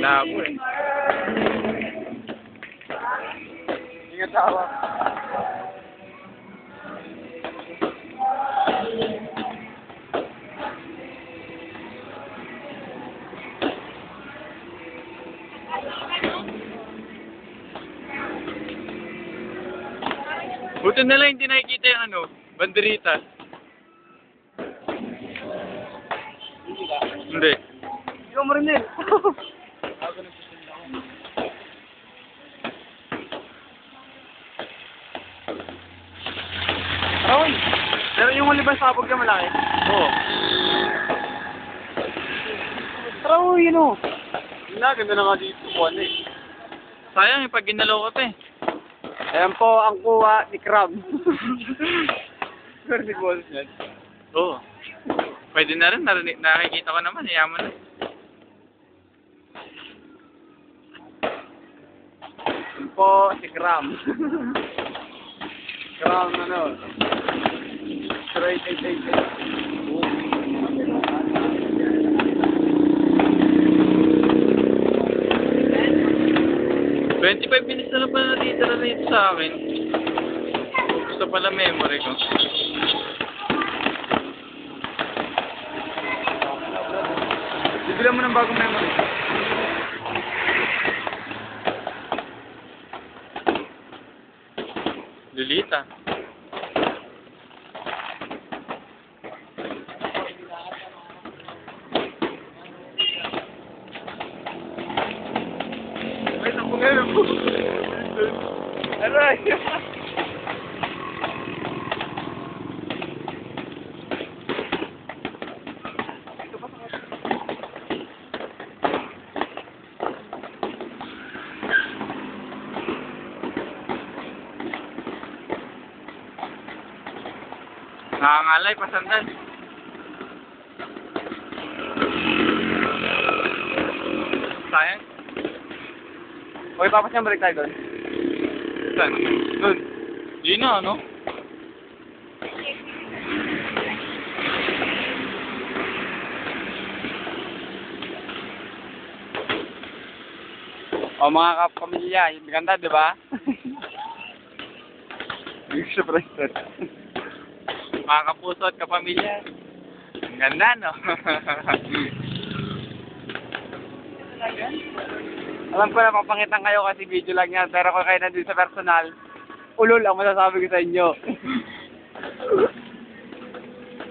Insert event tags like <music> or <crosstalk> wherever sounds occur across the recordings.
Labo eh. Ingat tawa. Buti na lang hindi nakikita yung ano, banderita. Hindi. Ikaw mo rin din. Rawi, pero yung ulibang sabog ka malaki. Oo. Rawi, yun o. Na, ganda na nga dito. Buwan eh. Sayang yung pag ginalaw ko to eh. Ayan po ang kuha ni Crab. Pero si Boss yan. Oo. Pwede na rin, narinig, nakikita ko naman, yaman na. Ayan po si Cram. Cram <laughs> ano. Straight 888. 25 minutes na lang pala natitira rito sa akin. Gusto pala memory ko. Bibilan mo ng bagong memory. Po. Aray! Nakangalay, pasandan. Sayang. Okay, papas niya balik tayo doon. Saan? Doon. Di na, ano? O mga kapamilya, yung ganda, di ba? <laughs> Surprise. <laughs> Mga kapuso at kapamilya. Ang ganda, no? <laughs> Alam ko na papangitan kayo kasi video lang yan, pero kung kayo nandun sa personal, ulol ang masasabi ko sa inyo.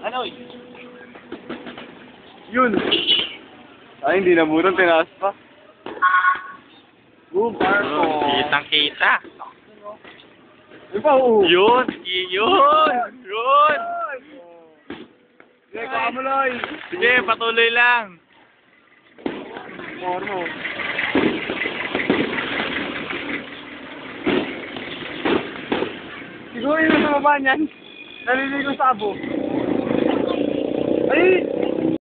<laughs> ano Yun. Ay, hindi na murang tinaas pa. Boom, Marco. Kitang kita. Yun! Yun! Sige, kamuloy. Sige, patuloy lang. Mormo. Siguro yun sa baba niyan. Naliligo sa abo. Ay!